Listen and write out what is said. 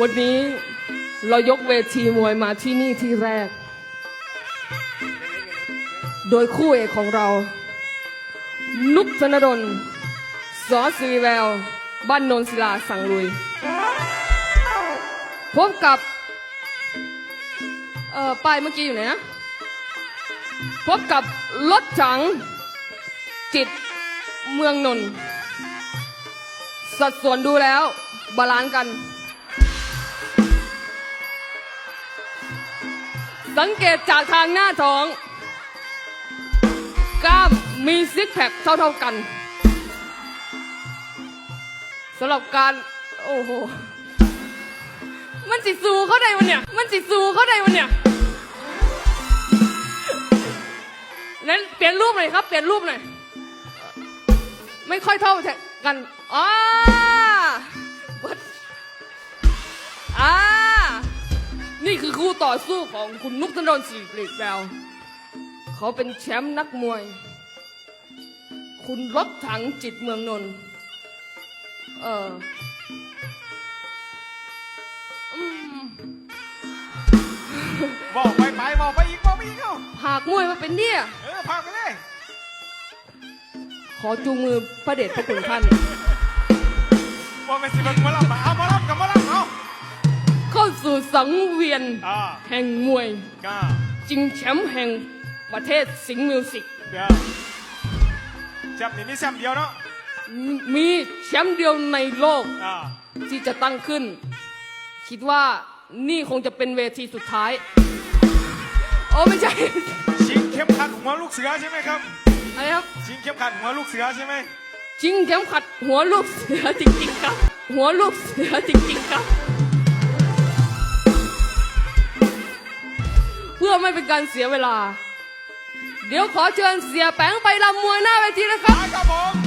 วันนี้เรายกเวทีมวยมาที่นี่ที่แรก โดยคู่เอกของเรา นุกธนดลสอสิริแวว บ้านนนศิลาสังลุย พบกับ เอ่อป้ายเมื่อกี้อยู่ไหนนะ พบกับรถถัง จิตเมืองนน สัดส่วนดูแล้ว บาลานซ์กัน สังเกตจากทางหน้าท้อง กล้ามมีซิกแพคเท่าๆกันสำหรับการ โอ้โห มันจิสูเข้าได้วันเนี่ย มันจิสูเข้าได้วันเนี่ยนั้นเปลี่ยนรูปหน่อยครับ เปลี่ยนรูปหน่อย ไม่ค่อยเท่ากันอ่าอ่ คือคู่ต่อสู้ของคุณนุกธนดลสิริแววเขาเป็นแชมป์นักมวย คุณรถถังจิตเมืองนนท์เอออืมบอกไปไปบอกไปอีกบอกไปอีกเอ้าหากมวยมาเป็นเนี่ย เออพาไปเลย ขอจูงมือพระเดชพระคุณท่านบอกไปสิมันมาลับเอามา สู่สังเวียนอ่าแห่งมวยก็จิงแชมป์แห่งประเทศสิงห์มิวสิกเดี๋ยวแชมป์นี่มีแชมป์เดียวเนาะมีแชมป์เดียวในโลกอ่าที่จะตั้งขึ้น คิดว่านี่คงจะเป็นเวทีสุดท้ายโอ้ไม่ใช่ชิงเข้มขัดหัวลูกเสือใช่ไหมครับอะไรครับชิงเข้มขัดหัวลูกเสือใช่ไหมชิงเข็มขัดหัวลูกเสือจริงๆครับ หัวลูกเสือจริงๆครับ ไม่เป็นการเสียเวลา เดี๋ยวขอเชิญเสียแป้งไปลำมวยหน้าเวทีนะครับครับผม